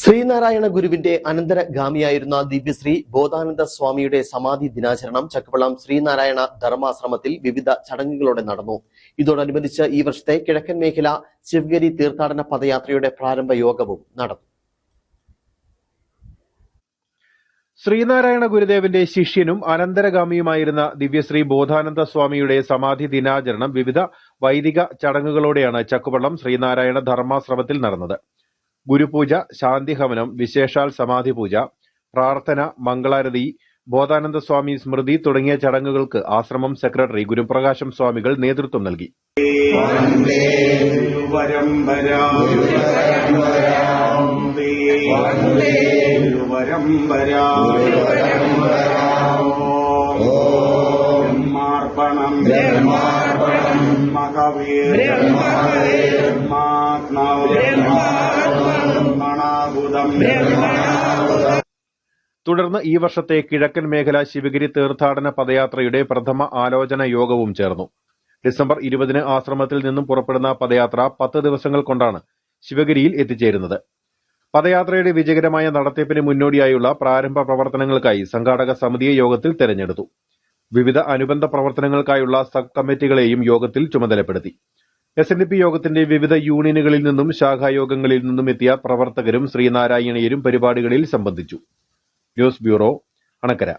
ശ്രീനാരായണ ഗുരുവിന്റെ അനന്തരഗാമിയായിരുന്ന ദിവ്യശ്രീ ബോധാനന്ദ സ്വാമിയുടെ സമാധി ദിനാചരണം ചക്കവളം ശ്രീനാരായണ ധർമാശ്രമത്തിൽ വിവിധ ചടങ്ങുകളോടെ നടന്നു. ഇതോടനുബന്ധിച്ച് ഈ വർഷത്തെ കിഴക്കൻ മേഖല ശിവഗിരി തീർത്ഥാടന പദയാത്രയുടെ പ്രാരംഭ യോഗവും നടന്നു. ശ്രീനാരായണ ഗുരുദേവന്റെ ശിഷ്യനും അനന്തരഗാമിയുമായിരുന്ന ദിവ്യശ്രീ ബോധാനന്ദ സ്വാമിയുടെ സമാധി ദിനാചരണം വിവിധ വൈദിക ചടങ്ങുകളോടെയാണ് ചക്കുവള്ളം ശ്രീനാരായണ ധർമാശ്രമത്തിൽ നടന്നത്. ഗുരുപൂജ ശാന്തിഹവനം വിശേഷാൽ സമാധി പൂജ പ്രാർത്ഥന മംഗളാരതി ബോധാനന്ദ സ്വാമി സ്മൃതി തുടങ്ങിയ ചടങ്ങുകൾക്ക് ആശ്രമം സെക്രട്ടറി ഗുരുപ്രകാശം സ്വാമികൾ നേതൃത്വം നൽകി. ർപ്പണം ബ്രഹ്മാർപ്പണം. ബ്രഹ്മാത്മാവണാഭൂതം തുടർന്ന് ഈ വർഷത്തെ കിഴക്കൻ മേഖല ശിവഗിരി തീർത്ഥാടന പദയാത്രയുടെ പ്രഥമ ആലോചന യോഗവും ചേർന്നു. ഡിസംബർ ഇരുപതിന് ആശ്രമത്തിൽ നിന്നും പുറപ്പെടുന്ന പദയാത്ര പത്ത് ദിവസങ്ങൾ കൊണ്ടാണ് ശിവഗിരിയിൽ എത്തിച്ചേരുന്നത്. പദയാത്രയുടെ വിജയകരമായ നടത്തിപ്പിന് മുന്നോടിയായുള്ള പ്രാരംഭ പ്രവർത്തനങ്ങൾക്കായി സംഘാടക സമിതിയെ യോഗത്തിൽ തെരഞ്ഞെടുത്തു. വിവിധ അനുബന്ധ പ്രവർത്തനങ്ങൾക്കായുള്ള സബ് കമ്മിറ്റികളെയും യോഗത്തിൽ ചുമതലപ്പെടുത്തി. എസ് എൻ ഡി പി യോഗത്തിന്റെ വിവിധ യൂണിയനുകളിൽ നിന്നും ശാഖായോഗങ്ങളിൽ നിന്നും എത്തിയ പ്രവർത്തകരും ശ്രീനാരായണീയരും പരിപാടികളിൽ സംബന്ധിച്ചു. News bureau Anakkara.